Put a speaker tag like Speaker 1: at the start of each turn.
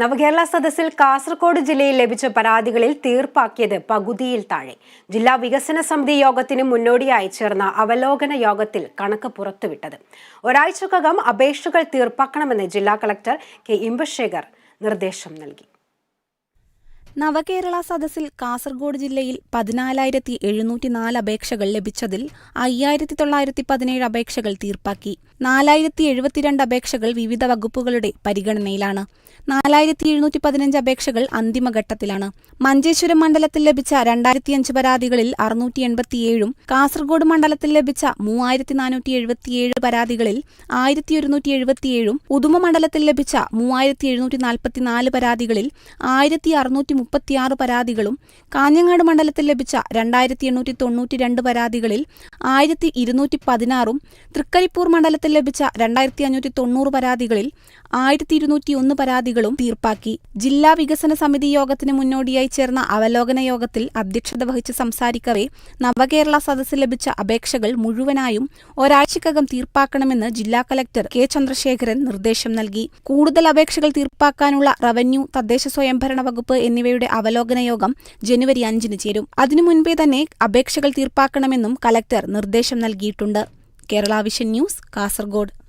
Speaker 1: നവകേരള സദസ്സിൽ കാസർഗോഡ് ജില്ലയിൽ ലഭിച്ച പരാതികളിൽ തീർപ്പാക്കിയത് പകുതിയിൽ താഴെ. ജില്ലാ വികസന സമിതി യോഗത്തിന് മുന്നോടിയായി ചേർന്ന അവലോകന യോഗത്തിൽ കണക്ക് പുറത്തുവിട്ടത്. ഒരാഴ്ചക്കകം അപേക്ഷകൾ തീർപ്പാക്കണമെന്ന് ജില്ലാ കളക്ടർ കെ ഇമ്പശേഖർ നിർദ്ദേശം നൽകി.
Speaker 2: നവകേരള സദസ്സിൽ കാസർഗോഡ് ജില്ലയിൽ പതിനാലായിരത്തി എഴുന്നൂറ്റി നാല് അപേക്ഷകൾ ലഭിച്ചതിൽ അയ്യായിരത്തി തൊള്ളായിരത്തി പതിനേഴ് അപേക്ഷകൾ തീർപ്പാക്കി. നാലായിരത്തി എഴുപത്തിരണ്ട് അപേക്ഷകൾ വിവിധ വകുപ്പുകളുടെ പരിഗണനയിലാണ്. നാലായിരത്തി എഴുന്നൂറ്റി പതിനഞ്ച് അപേക്ഷകൾ അന്തിമഘട്ടത്തിലാണ്. മഞ്ചേശ്വരം മണ്ഡലത്തിൽ ലഭിച്ച രണ്ടായിരത്തിയഞ്ച് പരാതികളിൽ അറുന്നൂറ്റി എൺപത്തിയേഴും കാസർഗോഡ് മണ്ഡലത്തിൽ ലഭിച്ച മൂവായിരത്തി നാനൂറ്റി എഴുപത്തിയേഴ് പരാതികളിൽ ആയിരത്തി ഒരുന്നൂറ്റി എഴുപത്തിയേഴും ഉദുമ മണ്ഡലത്തിൽ ലഭിച്ച മൂവായിരത്തി എഴുന്നൂറ്റി നാൽപ്പത്തിനാല് പരാതികളിൽ ആയിരത്തി അറുന്നൂറ്റി മുപ്പത്തിയാറ് പരാതികളും കാഞ്ഞങ്ങാട് മണ്ഡലത്തിൽ ലഭിച്ച രണ്ടായിരത്തി എണ്ണൂറ്റി തൊണ്ണൂറ്റി രണ്ട് പരാതികളിൽ ആയിരത്തി ഇരുന്നൂറ്റി പതിനാറും തൃക്കരിപ്പൂർ മണ്ഡലത്തിൽ ലഭിച്ച രണ്ടായിരത്തി അഞ്ഞൂറ്റി തൊണ്ണൂറ് പരാതികളിൽ ആയിരത്തി ഇരുന്നൂറ്റി ഒന്ന് പരാതികളും തീർപ്പാക്കി. ജില്ലാ വികസന സമിതി യോഗത്തിന് മുന്നോടിയായി ചേർന്ന അവലോകന യോഗത്തിൽ അധ്യക്ഷത വഹിച്ച് സംസാരിക്കവേ നവകേരള സദസ്സിൽ ലഭിച്ച അപേക്ഷകൾ മുഴുവനായും ഒരാഴ്ചക്കകം തീർപ്പാക്കണമെന്ന് ജില്ലാ കലക്ടർ കെ ചന്ദ്രശേഖരൻ നിർദ്ദേശം നൽകി. കൂടുതൽ അപേക്ഷകൾ തീർപ്പാക്കാനുള്ള റവന്യൂ തദ്ദേശ സ്വയംഭരണ വകുപ്പ് എന്നിവയുടെ അവലോകന യോഗം ജനുവരി അഞ്ചിന് ചേരും. അതിനു മുൻപേ തന്നെ അപേക്ഷകൾ തീർപ്പാക്കണമെന്നും കലക്ടർ നിർദ്ദേശം നൽകിയിട്ടുണ്ട്. Kerala vision news Kasaragod.